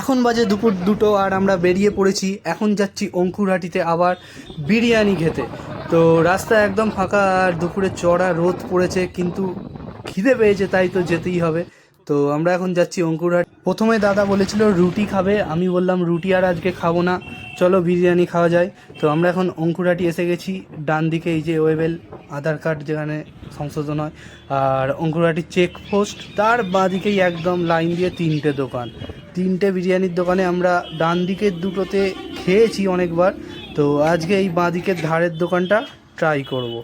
এখন বাজে দুপুর দুটো আর আমরা বেরিয়ে পড়েছি। এখন যাচ্ছি অঙ্কুরহাটিতে আবার বিরিয়ানি খেতে। তো রাস্তা একদম ফাঁকা আর দুপুরে চড়া রোদ পড়েছে, কিন্তু খিদে পেয়েছে, তাই তো যেতেই হবে। তো আমরা এখন যাচ্ছি অঙ্কুরহাট। প্রথমে দাদা বলেছিল রুটি খাবে, আমি বললাম রুটি আর আজকে খাব না, চলো বিরিয়ানি খাওয়া যায়। তো আমরা এখন অঙ্কুরহাটি এসে গেছি, ডান দিকে এই যে ওয়েবেল, আধার কার্ড যেখানে সংশোধন হয়, আর অঙ্কুরহাটির চেকপোস্ট তার বাঁ দিকেই একদম লাইন দিয়ে তিনটে দোকান। তিনটে বিরিয়ানির দোকানে আমরা ডান দিকের দুটোতে খেয়েছি অনেকবার। তো আজকে এই বাঁ দিকের ধারের দোকানটা ট্রাই করব।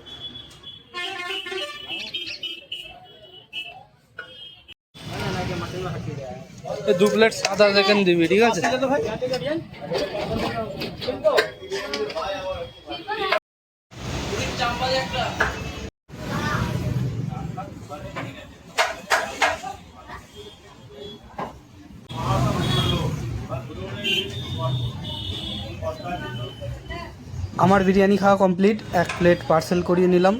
দু প্লেট সাদা চিকেন দিবি, ঠিক আছে? আমার বিরিয়ানি খাওয়া কমপ্লিট এক প্লেট পার্সেল করিয়ে নিলাম।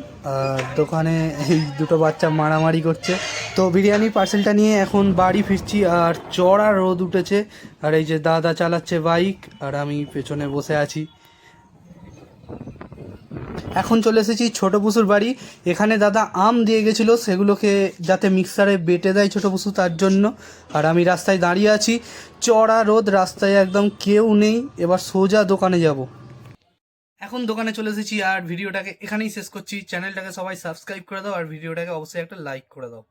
দোকানে এই দুটো বাচ্চা মারামারি করছে। তো বিরিয়ানি পার্সেলটা নিয়ে এখন বাড়ি ফিরছি আর চড়া রোদ উঠেছে। আর এই যে দাদা চালাচ্ছে বাইক আর আমি পেছনে বসে আছি। এখন চলে এসেছি ছোটো পুসুর বাড়ি। এখানে দাদা আম দিয়ে গেছিল, সেগুলোকে যাতে মিক্সারে বেটে দেয় ছোটো পুসু তার জন্য। আর আমি রাস্তায় দাঁড়িয়ে আছি। চড়া রোদ, রাস্তায় একদম কেউ নেই। এবার সোজা দোকানে যাব। এখন দোকানে চলে এসেছি আর ভিডিওটাকে এখানেই শেষ করছি। চ্যানেলটাকে সবাই সাবস্ক্রাইব করে দাও আর ভিডিওটাকে অবশ্যই একটা লাইক করে দাও।